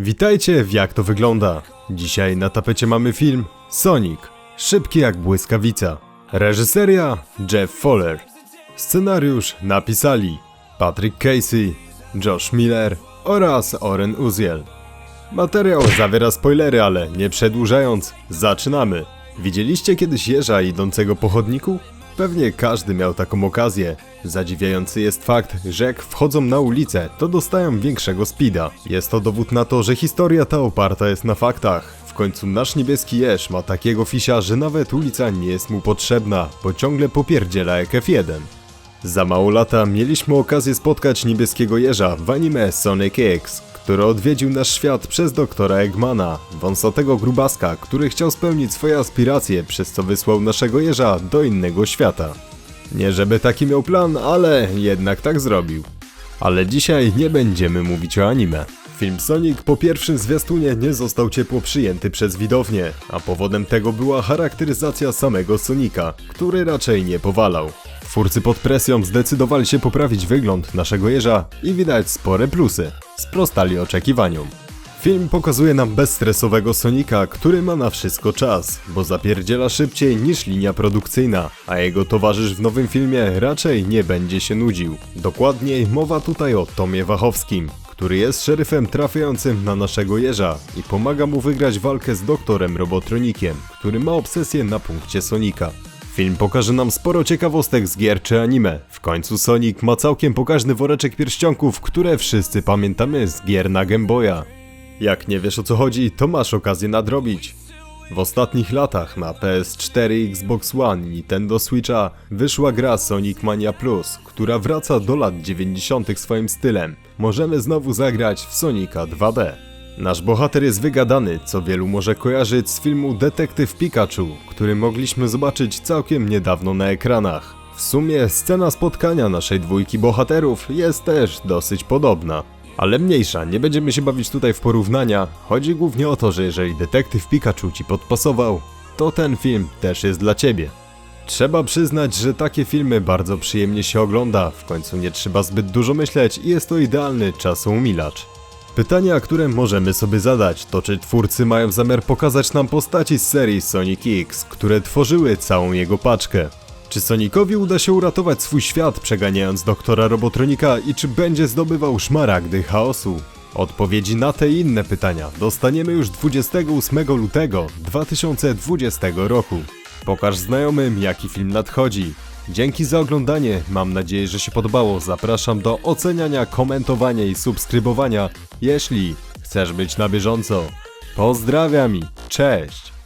Witajcie w Jak to wygląda. Dzisiaj na tapecie mamy film Sonic. Szybki jak błyskawica. Reżyseria Jeff Fowler. Scenariusz napisali Patrick Casey, Josh Miller oraz Oren Uziel. Materiał zawiera spoilery, ale nie przedłużając, zaczynamy. Widzieliście kiedyś jeża idącego po chodniku? Pewnie każdy miał taką okazję. Zadziwiający jest fakt, że jak wchodzą na ulicę, to dostają większego speeda. Jest to dowód na to, że historia ta oparta jest na faktach. W końcu nasz niebieski jeż ma takiego fisia, że nawet ulica nie jest mu potrzebna, bo ciągle popierdziela jak F1. Za mało lata mieliśmy okazję spotkać niebieskiego jeża w anime Sonic X, który odwiedził nasz świat przez doktora Eggmana, wąsatego grubaska, który chciał spełnić swoje aspiracje, przez co wysłał naszego jeża do innego świata. Nie żeby taki miał plan, ale jednak tak zrobił. Ale dzisiaj nie będziemy mówić o anime. Film Sonic po pierwszym zwiastunie nie został ciepło przyjęty przez widownię, a powodem tego była charakteryzacja samego Sonika, który raczej nie powalał. Twórcy pod presją zdecydowali się poprawić wygląd naszego jeża i widać spore plusy. Sprostali oczekiwaniom. Film pokazuje nam bezstresowego Sonika, który ma na wszystko czas, bo zapierdziela szybciej niż linia produkcyjna, a jego towarzysz w nowym filmie raczej nie będzie się nudził. Dokładniej mowa tutaj o Tomie Wachowskim, który jest szeryfem trafiającym na naszego jeża i pomaga mu wygrać walkę z doktorem Robotronikiem, który ma obsesję na punkcie Sonika. Film pokaże nam sporo ciekawostek z gier czy anime. W końcu Sonic ma całkiem pokaźny woreczek pierścionków, które wszyscy pamiętamy z gier na Game Boya. Jak nie wiesz o co chodzi, to masz okazję nadrobić. W ostatnich latach na PS4, Xbox One i Nintendo Switcha wyszła gra Sonic Mania Plus, która wraca do lat 90. swoim stylem. Możemy znowu zagrać w Sonika 2D. Nasz bohater jest wygadany, co wielu może kojarzyć z filmu Detektyw Pikachu, który mogliśmy zobaczyć całkiem niedawno na ekranach. W sumie scena spotkania naszej dwójki bohaterów jest też dosyć podobna. Ale mniejsza, nie będziemy się bawić tutaj w porównania. Chodzi głównie o to, że jeżeli detektyw Pikachu ci podpasował, to ten film też jest dla ciebie. Trzeba przyznać, że takie filmy bardzo przyjemnie się ogląda, w końcu nie trzeba zbyt dużo myśleć i jest to idealny czasomilacz. Pytania, które możemy sobie zadać, to czy twórcy mają zamiar pokazać nam postaci z serii Sonic X, które tworzyły całą jego paczkę. Czy Sonicowi uda się uratować swój świat przeganiając doktora Robotronika i czy będzie zdobywał szmaragdy chaosu? Odpowiedzi na te i inne pytania dostaniemy już 28 lutego 2020 roku. Pokaż znajomym jaki film nadchodzi. Dzięki za oglądanie, mam nadzieję, że się podobało. Zapraszam do oceniania, komentowania i subskrybowania, jeśli chcesz być na bieżąco. Pozdrawiam i cześć!